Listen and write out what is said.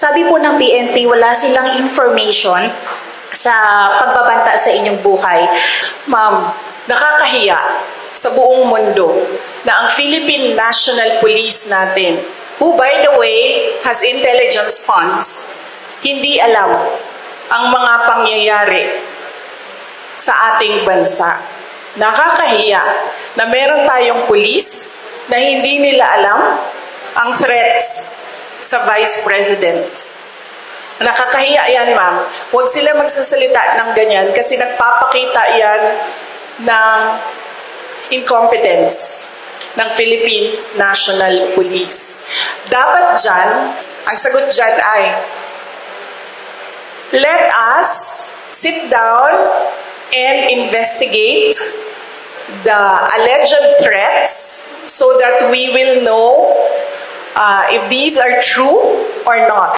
Sabi po ng PNP, wala silang information sa pagbabanta sa inyong buhay. Ma'am, nakakahiya sa buong mundo na ang Philippine National Police natin, who by the way has intelligence funds, hindi alam ang mga pangyayari sa ating bansa. Nakakahiya na meron tayong police na hindi nila alam ang threats sa Vice President. Nakakahiya yan, ma'am. Huwag sila magsasalita ng ganyan kasi nagpapakita yan ng incompetence ng Philippine National Police. Dapat dyan, ang sagot dyan ay, let us sit down and investigate the alleged threats so that we will know uh, if these are true or not.